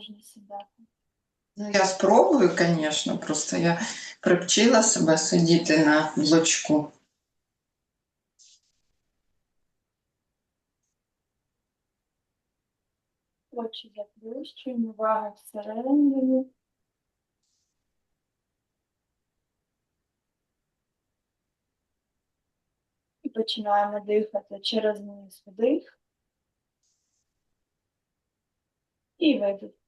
можна сідати. Ну, я спробую, звісно, просто я привчила себе сидіти на блочку. Очі заплющуємо, увага всередину. І починаємо дихати через низ вдих. І видих.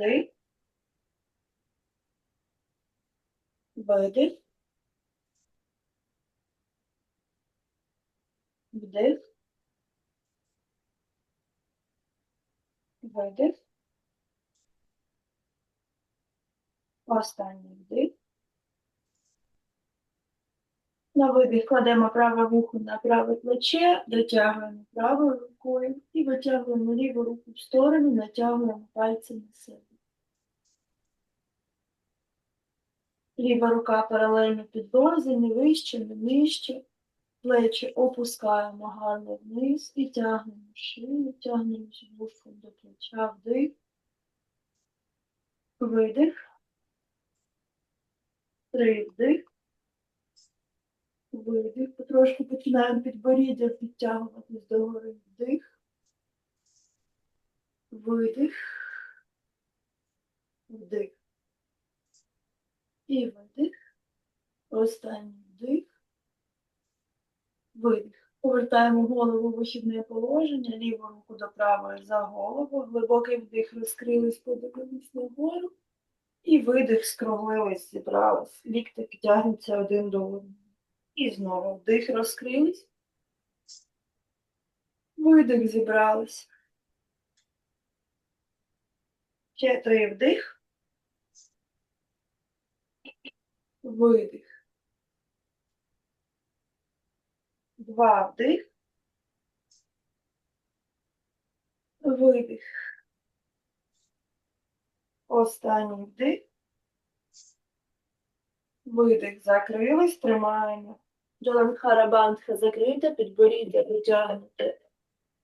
Вдих. Видих. Вдих. Видих. Останній вдих. На видих кладемо праве вухо на праве плече, дотягуємо правою рукою і витягуємо ліву руку в сторону, натягуємо пальці на себе. Ліва рука паралельно підлозі, не вище, не нижче. Плечі опускаємо гарно вниз і тягнемо шию, тягнемося вушком до плеча, вдих, видих, три. Вдих, видих. Потрошку починаємо підборіддя підтягуватись догори, вдих, видих, вдих. І видих. Останній вдих. Видих. Повертаємо голову в вихідне положення, ліву руку до правої за голову, глибокий вдих, розкрились, подивились нагору. І видих, скруглились, зібрались. Ліктики тягнуться один до одного. І знову вдих, розкрились. Видих, зібрались. Ще три вдих. Видих. Два вдих. Видих. Останній вдих. Видих. Закрились, тримаємо. Джаланхарабандха закрита, підборіддя притягнуте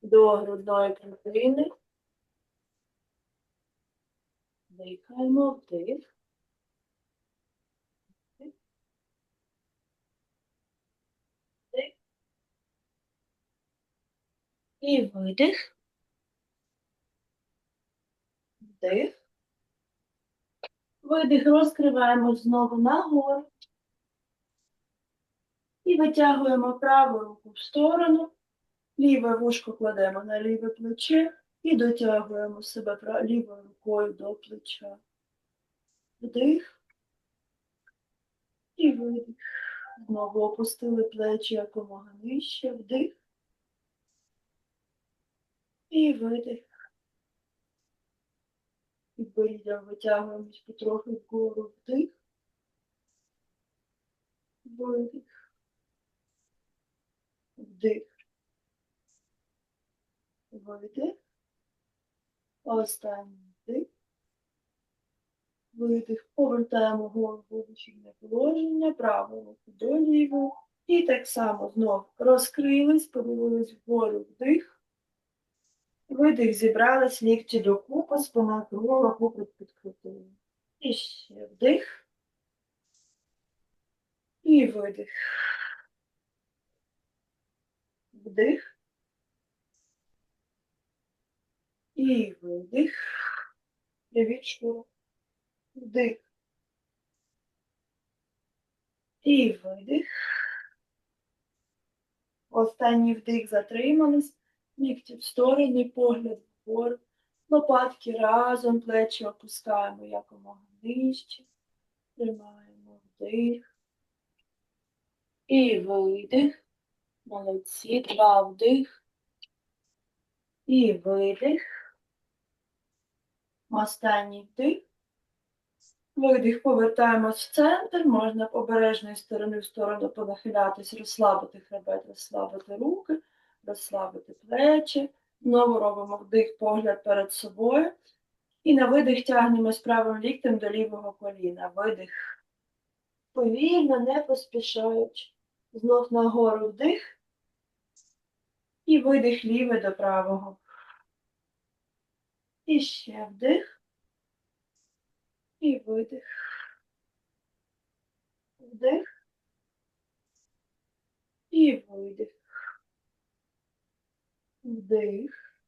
до грудної клітини. Дихаємо. Вдих. І видих. Вдих. Видих, розкриваємо знову нагору. І витягуємо праву руку в сторону. Ліве вушко кладемо на ліве плече і дотягуємо себе лівою рукою до плеча. Вдих. І видих. Знову опустили плечі якомога нижче. Вдих. І видих. Підборіддям витягуємось потрохи вгору. Вдих. Видих. Вдих. Видих. Останній вдих. Видих. Повертаємо голову в вихідне положення, праву руку до лівої. І так само знов розкрились, подивились вгору вдих. Видих, зібрались, лікті докупи, спина кругла, купить підкрутили. І ще вдих. І видих. Вдих. І видих. Привіт, шкура. Вдих. І видих. Останній вдих затримались. Лікті в сторони, погляд вгору. Лопатки разом, плечі опускаємо якомога нижче. Тримаємо вдих. І видих. Молодці. Два вдих. І видих. Останній вдих. Видих, повертаємось в центр, можна обережної сторони в сторону понахилятись, розслабити хребет, розслабити руки, розслабити плечі. Знову робимо вдих, погляд перед собою. І на видих тягнемось правим ліктем до лівого коліна. Видих. Повільно, не поспішаючи. Знов нагору вдих. І видих лівий до правого. І ще вдих. І видих. Вдих. І видих. Вдих.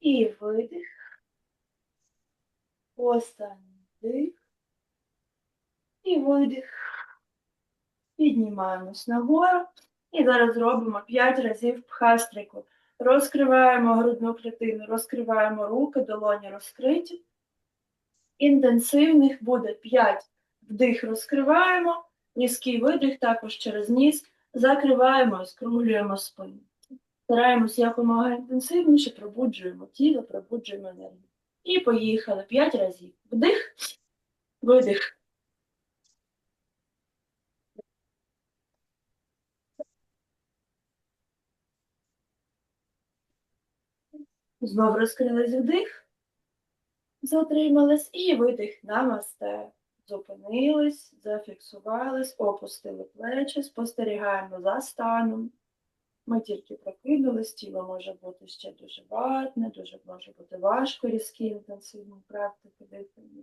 І видих. Останній вдих. І видих. Піднімаємось нагору. І зараз робимо 5 разів пхастрику. Розкриваємо грудну клітину, розкриваємо руки, долоні розкриті. Інтенсивних буде 5 вдих розкриваємо, низький видих також через ніс. Закриваємо скруглюємо спину. Стараємось якомога інтенсивніше, пробуджуємо тіло, пробуджуємо енергію. І поїхали 5 разів. Вдих, видих. Знов розкрились вдих, затримались і видих намасте. Зупинились, зафіксувались, опустили плечі, спостерігаємо за станом. Ми тільки прокинулись, тіло може бути ще дуже ватне, дуже може бути важко, різкі інтенсивні практики дихання.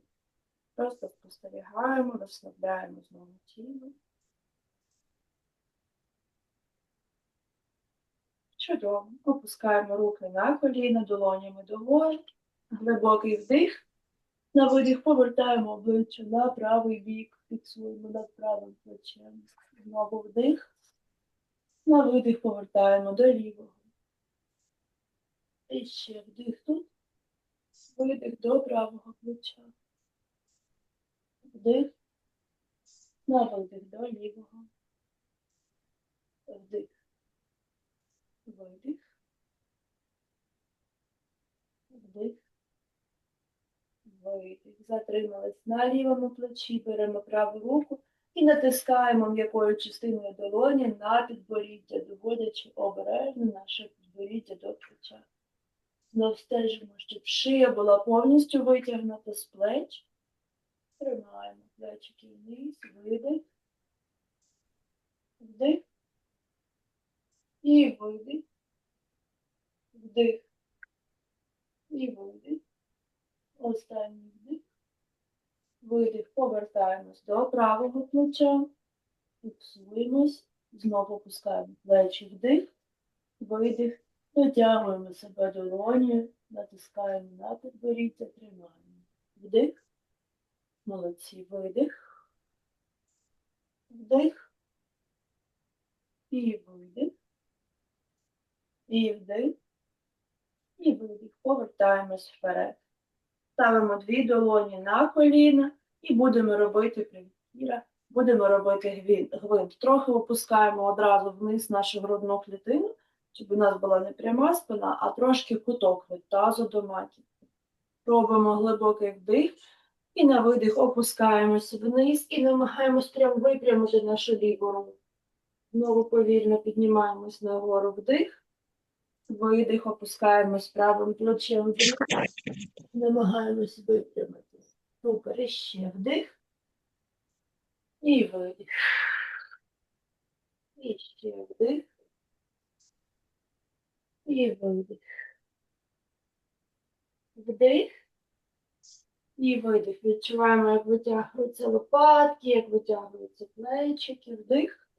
Просто спостерігаємо, розслабляємо знову тіло. Чудово. Опускаємо руки на коліна, долонями догори. Глибокий вдих. На видих повертаємо обличчя на правий бік, фіксуємо над правим плечем. Знову вдих. На видих повертаємо до лівого. І ще вдих тут. Видих до правого плеча. Вдих. На видих до лівого. Вдих. Видих. Вдих. Видих. Затримались на лівому плечі, беремо праву руку і натискаємо м'якою частиною долоні на підборіддя, доводячи обережно наше підборіддя до плеча. Знов стежимо, щоб шия була повністю витягнута з плеч. Тримаємо плечики вниз, видих. Вдих. І видих. Вдих. І видих. Останній вдих. Видих. Повертаємось до правого плеча. Фіксуємось. Знову опускаємо плечі вдих. Видих. Дотягуємо себе долонію. Натискаємо на підборіддя. Тримаємо. Вдих. Молодці. Видих. Вдих. І видих. І вдих. І видих. Повертаємось вперед. Ставимо дві долоні на коліна і будемо робити приміра. Будемо робити гвинт. Трохи опускаємо одразу вниз нашу грудну клітину, щоб у нас була не пряма спина, а трошки куток від тазу до маківки. Робимо глибокий вдих і на видих опускаємось вниз і намагаємось прям випрямити нашу ліву руку. Знову повільно піднімаємось нагору вдих. Видих, опускаємось правим плечем. Намагаємось випрямити. Супер, і ще вдих. І видих. І ще вдих. І видих. Вдих. І видих. Відчуваємо, як витягуються лопатки, як витягуються плечики. Вдих.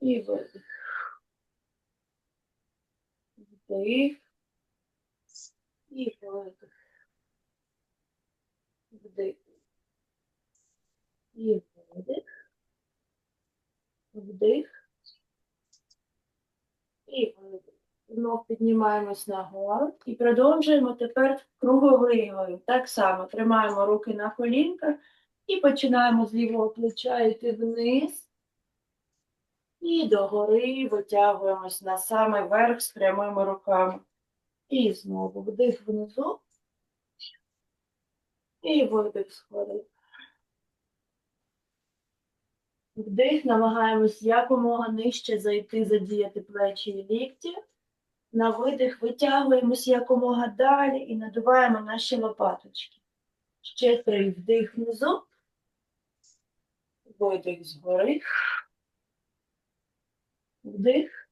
І видих. Вдих. І видих. Вдих. І видих. Вдих. І видих. Знов піднімаємось нагору і продовжуємо тепер круговигою. Так само тримаємо руки на колінках і починаємо з лівого плеча йти вниз. І догори витягуємось на самий верх з прямими руками. І знову вдих внизу. І видих згори. Вдих, намагаємось якомога нижче зайти, задіяти плечі і лікті. На видих витягуємось якомога далі і надуваємо наші лопаточки. Ще три вдих внизу. Видих згори. Вдих.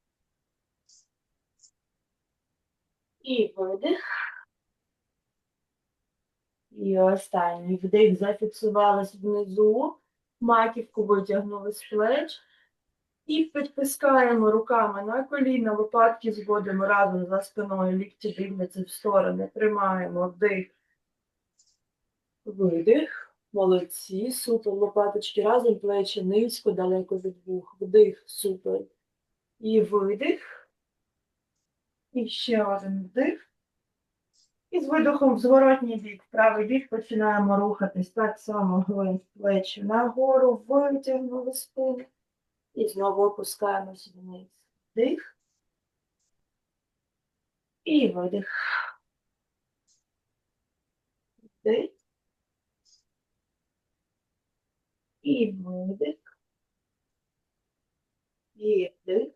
І видих. І останній вдих зафіксувались внизу, маківку витягнули з плеч. І підтискаємо руками на коліна, лопатки зводимо разом за спиною, лікті дивляться в сторони. Тримаємо вдих. Видих. Молодці. Супер. Лопаточки разом, плечі низько, далеко від вух. Вдих. Супер. І видих. І ще один вдих. І з видохом в зворотній бік, в правий бік починаємо рухатись. Так само гли плечі нагору, витягнули спину. І знову опускаємось вниз. Вдих. І видих. Вдих. І видих. І вдих.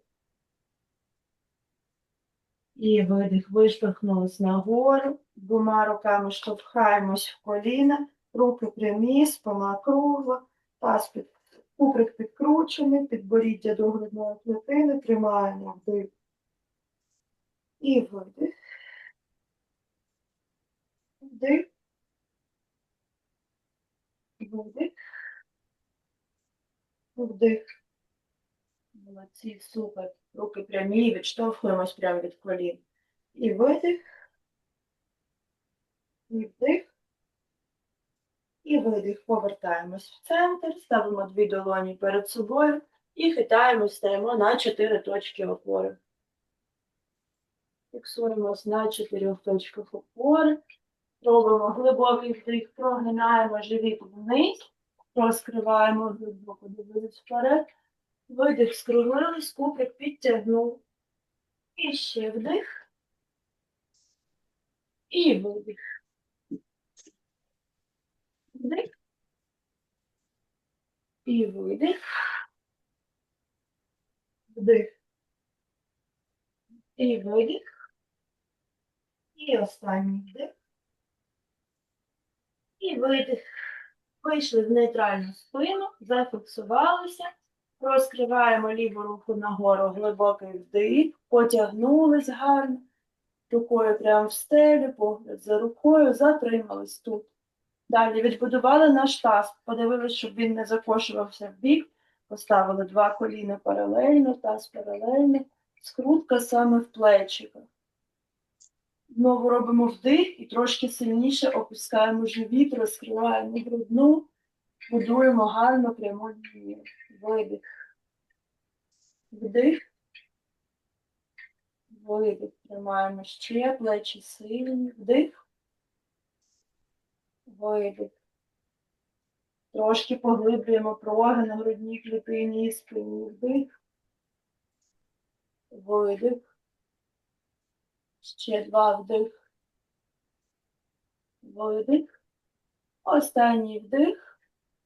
І видих. Виштовхнулись нагору. Двома руками штовхаємось в коліна. Руки прямі, спина кругла. Таз під Куприк підкручений, підборіддя до грудної клітини, тримаємо вдих і видих. Вдих. Видих. Вдих. Молодці, супер. Руки прямі, відштовхуємось прямо від колін. І видих. І вдих. І видих, повертаємось в центр, ставимо дві долоні перед собою і хитаємось, стаємо на чотири точки опори. Фіксуємось на чотирьох точках опори. Робимо глибокий вдих, прогинаємо живіт вниз, розкриваємо глибоко, дивитись вперед. Видих, скруглились, куприк підтягнув. І ще вдих. І видих. Вдих. І видих. Вдих. І видих. І останній вдих. І видих. Вийшли в нейтральну спину, зафіксувалися. Розкриваємо ліву руку нагору, глибокий вдих, потягнулись гарно. Рукою прямо в стелю, погляд за рукою, затримались тут. Далі відбудували наш таз, подивилися, щоб він не закошувався в бік, поставили два коліна паралельно, таз паралельно, скрутка саме в плечиках. Знову робимо вдих і трошки сильніше опускаємо живіт, розкриваємо грудну, будуємо гарно пряму лінію. Видих. Вдих. Видих. Тримаємо ще плечі сильні. Вдих. Видих. Трошки поглиблюємо проги на грудній клітині і спині. Вдих. Видих. Ще два вдих. Видих. Останній вдих.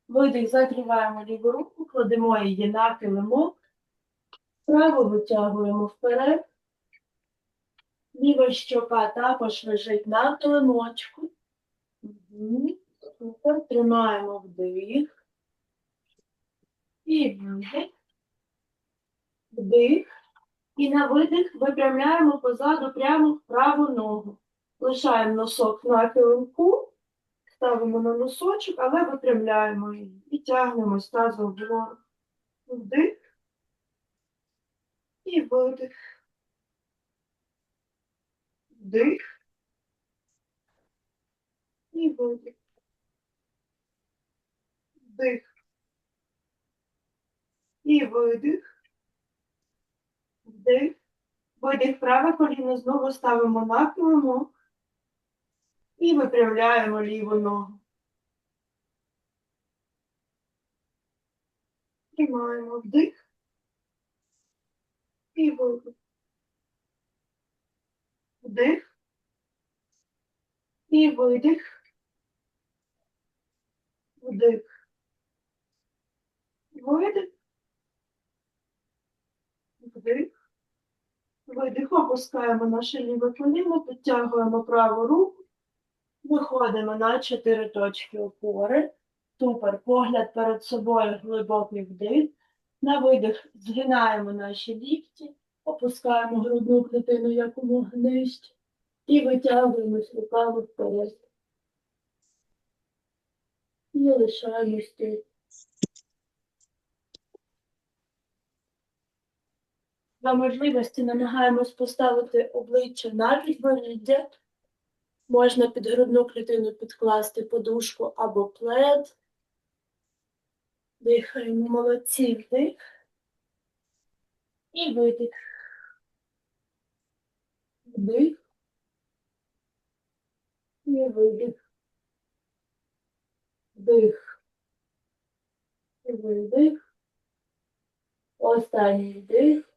Видих. Закриваємо ліву руку, кладемо її на килимок. Право витягуємо вперед. Ліва щока також лежить на килимочку. Супер. Тримаємо вдих. І видих. Вдих. І на видих випрямляємо позаду прямо в праву ногу. Лишаємо носок на килимку, ставимо на носочок, але випрямляємо її. І тягнемо тазом вгору. Вдих. І видих. Вдих. І видих. Вдих. І видих. Вдих. Видих праве коліно знову ставимо на килимок. І випрямляємо ліву ногу. Тримаємо вдих. І видих. Вдих. І видих. Вдих. Видих. Вдих. Видих. Опускаємо наше ліве коліно, підтягуємо праву руку. Виходимо на чотири точки опори. Супер. Погляд перед собою, глибокий вдих. На видих згинаємо наші лікті, опускаємо грудну клітину якомога нижче і витягуємось руками вперед. І лишаємось тут. За можливості намагаємось поставити обличчя на підборіддя. Можна під грудну клітину підкласти подушку або плед. Дихаємо молодці вдих. І видих. Вдих. І видих. Вдих. І видих. Останній вдих.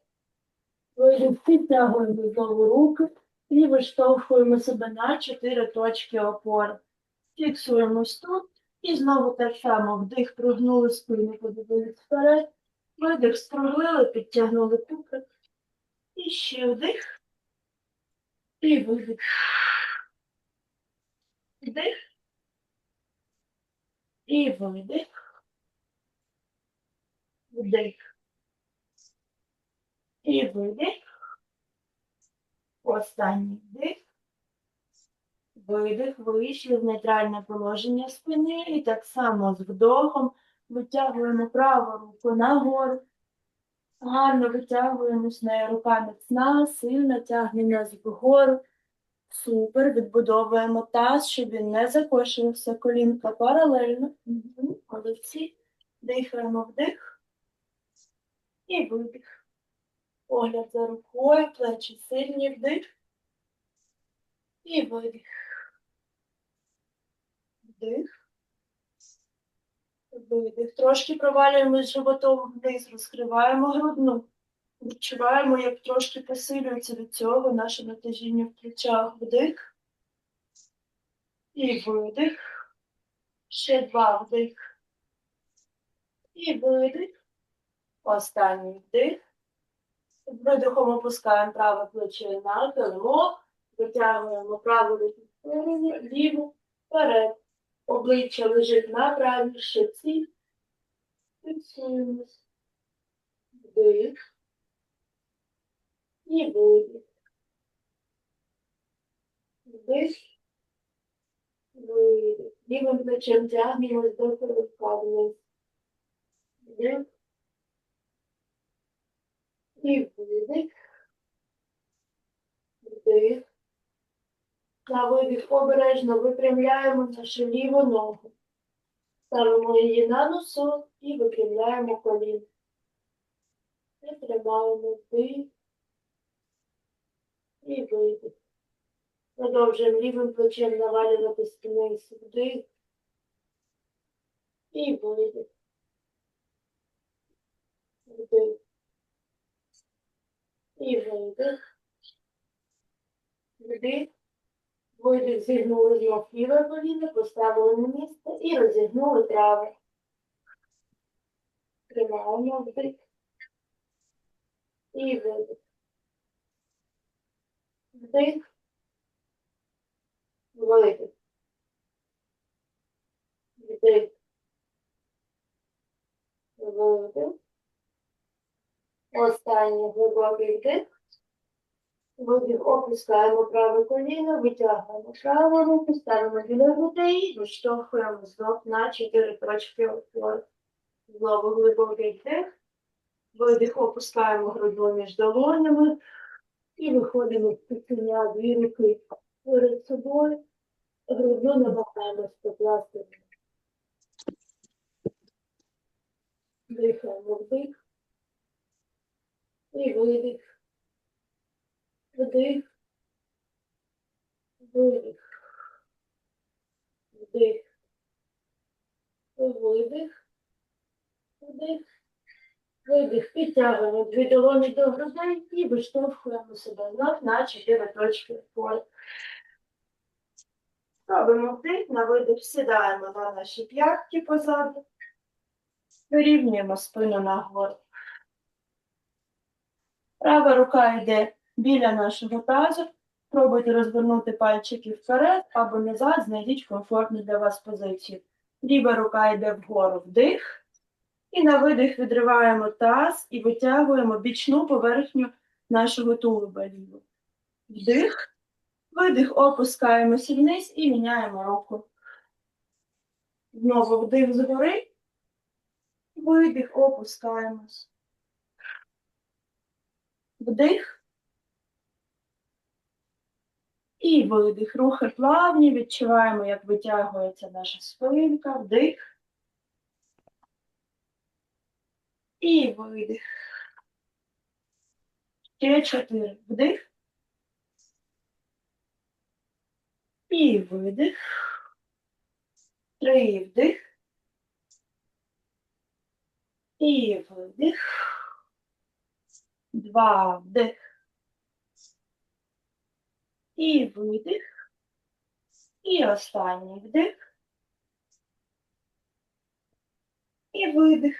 Видих. Підтягуємо знову руки і виштовхуємо себе на чотири точки опори. Фіксуємось тут. І знову так само вдих, прогнули спину, подивились вперед. Видих, скруглили, підтягнули пупик. І ще вдих. І видих. Вдих. І видих. Вдих. І видих. Останній вдих. Видих, вийшли в нейтральне положення спини і так само з вдохом витягуємо праву руку нагору. Гарно витягуємо з нею рука міцна, сильно тягне нас вгору. Супер, відбудовуємо таз, щоб він не закошувався, колінка паралельно. Молодці. Дихаємо вдих і видих. Огляд за рукою, плечі сильні вдих і видих. Вдих. Видих. Трошки провалюємось животом вниз, розкриваємо грудну. Відчуваємо, як трошки посилюється від цього наше натяжіння в плечах. Вдих. І видих. Ще два вдих. І видих. Останній вдих. Видихом опускаємо праве плече на килимок. Витягуємо праву вперед, ліву вперед. Обличчя лежить на правій щоці. Фіксуємось. Вдих. І видих. Вдих. Видих. Лівим плечем тягнемось до вниз. Вдих. І видих. Вдих. На видих обережно випрямляємо нашу ліву ногу. Ставимо її на носок і випрямляємо коліно. І тримаємо вдих. І видих. Продовжуємо лівим плечем навалювати вниз. Вдих. І видих. Вдих. І видих. Вдих. Видих, зігнули знов ліве коліно, поставили на місце і розігнули праве. Тримаємо вдих. І видих. Вдих. Видих. Вдих. Видих. Останній глибокий вдих. Видих, опускаємо праве коліно, витягуємо праву руку, ставимо біля грудей, виштовхуємо знов на чотири точки опори. Знову глибокий вдих. Видих, опускаємо грудну між долонями і виходимо в підсиня дві руки перед собою. Грудну намагаємось покласти. Дихаємо вдих. І видих. Вдих. Видих. Вдих. Видих. Вдих. Видих. Підтягуємо дві долоні до грудей і виштовхуємо себе знов на чотири точки опори. Робимо вдих, на видих сідаємо на наші п'ятки позаду. Вирівнюємо спину нагору. Права рука йде біля нашого тазу. Пробуйте розвернути пальчики вперед або назад, знайдіть комфортну для вас позицію. Ліва рука йде вгору вдих І на видих відриваємо таз і витягуємо бічну поверхню нашого тулуба ліву. Вдих, видих, опускаємося вниз і міняємо руку. Знову вдих згори, видих, опускаємось. Вдих. І видих. Рухи плавні, відчуваємо, як витягується наша спинка. Вдих. І видих. Ще чотири. Вдих. І видих. Три вдих. І видих. Два вдих. І видих. І останній вдих. І видих.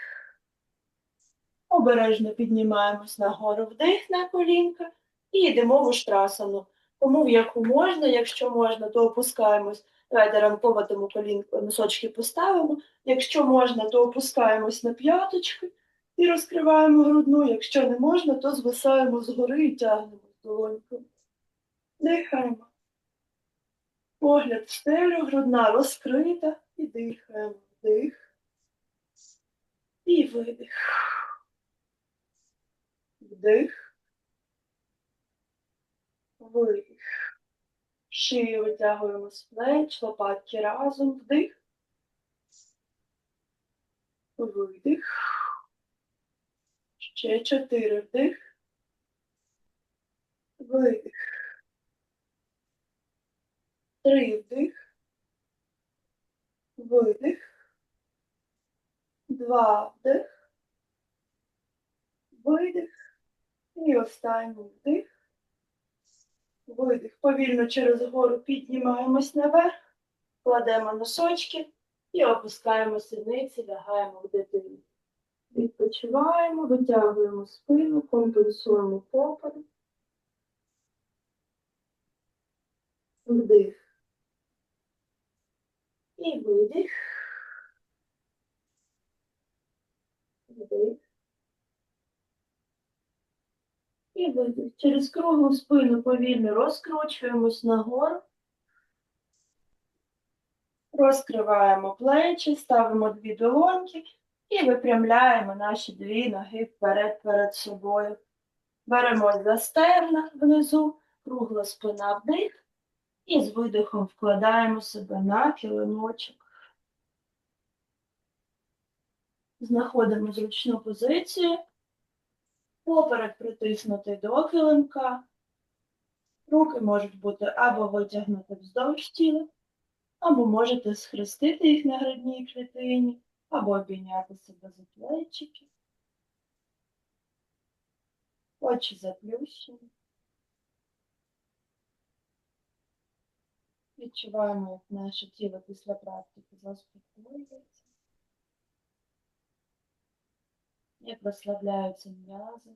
Обережно піднімаємось нагору вдих на колінка і йдемо в штрасану. Кому в яку можна, якщо можна, то опускаємось. Давайте ранково колінку носочки поставимо. Якщо можна, то опускаємось на п'яточки і розкриваємо грудну. Якщо не можна, то звисаємо згори і тягнемо долоньку. Дихаємо. Погляд в стелю, грудна розкрита і дихаємо. Вдих. І видих. Вдих. Видих. Шию витягуємо з плеч, лопатки разом. Вдих. Видих. Ще чотири вдих. Видих. Три вдих. Видих. Два вдих. Видих. І останній вдих. Видих. Повільно через гору піднімаємось наверх, кладемо носочки і опускаємо сідниці, лягаємо в дитину. Відпочиваємо, витягуємо спину, компенсуємо попаду. Вдих. І видих. Вдих. І видих. Через круглу спину повільно розкручуємось нагору. Розкриваємо плечі, ставимо дві долоньки і випрямляємо наші дві ноги вперед перед собою. Беремо за стегна внизу, кругла спина вдих. І з видихом вкладаємо себе на килимочок. Знаходимо зручну позицію. Поперек притиснутий до килимка. Руки можуть бути або витягнути вздовж тіла, або можете схрестити їх на грудній клітині, або обійняти себе за плечики. Очі заплющені. Відчуваємо, як наше тіло після практики заспокоюється, як розслабляються м'язи.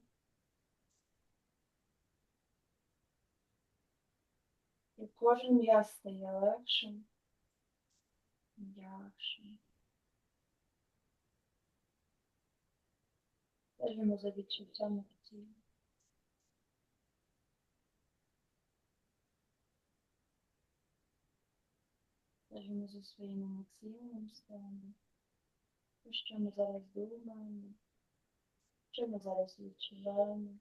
І кожен м'яз стає легшим, м'якшим. Стежимо за відчуттями в тілі. Стежимо за своїм емоційним станом. Що ми зараз думаємо, що ми зараз відчуваємо.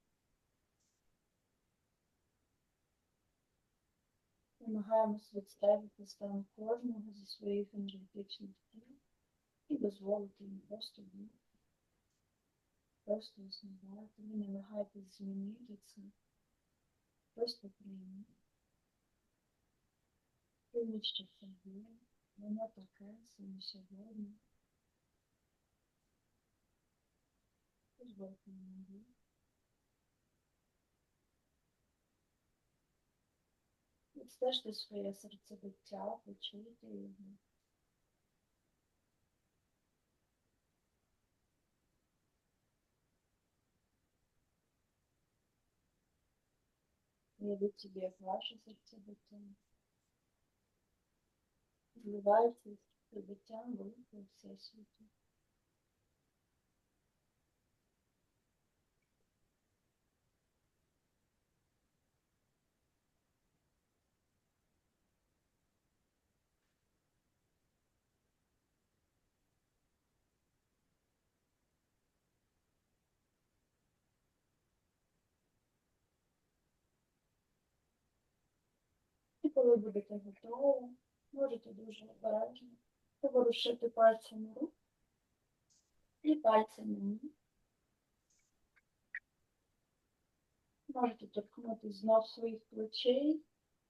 Намагаємося відставити стан кожного зі своїх енергетичних тіл і дозволити їм просто бути. Просто існувати. Ви не намагайтесь змінити це. Просто прийміть. Прийміть, що це є. Воно таке саме сьогодні. Дозвольте мені. Відстежте своє серцебиття, почуйте його. Собі, як ваше серцебиття. Вливається з серцебиттям великого всесвіту. Коли будете готові, можете дуже обережно поворушити пальцями рук і пальцями ніг. Можете торкнутися знов своїх плечей,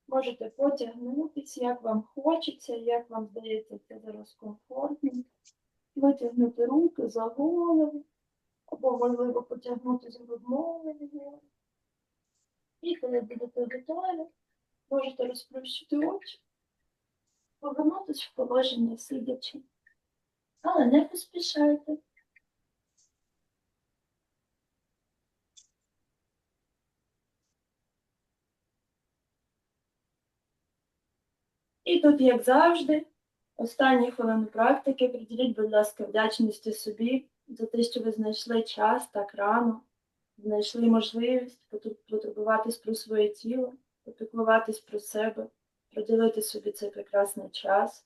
можете потягнутися, як вам хочеться, як вам здається, це зараз комфортно. Витягнути руки за голову, або, можливо, потягнути за грудною. І коли будете готові, можете розплющити очі, повернутися в положення сидячи. Але не поспішайте. І тут, як завжди, останні хвилини практики приділіть, будь ласка, вдячності собі за те, що ви знайшли час так рано, знайшли можливість потур- потурбуватись про своє тіло, попіклуватись про себе, приділити собі цей прекрасний час.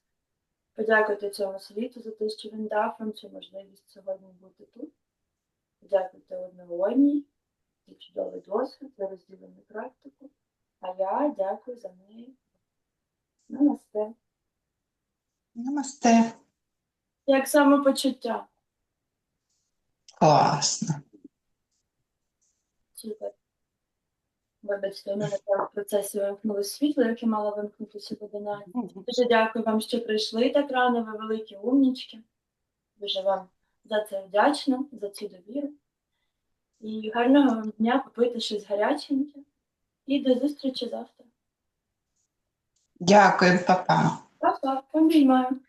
Подякуйте цьому світу за те, що він дав вам цю можливість сьогодні бути тут. Подякуйте одне одній за чудовий досвід, за розділену практику. А я дякую за неї. Намасте. Намасте. Як самопочуття? Класно. Супер. Вибачте, у мене там в процесі вимкнуло світло, яке мало вимкнутися в 11. Дуже дякую вам, що прийшли так рано, ви великі умнічки. Дуже вам за це вдячна, за цю довіру. І гарного вам дня, попийте щось гаряченьке. І до зустрічі завтра. Дякую, папа. Па-па, обіймаю.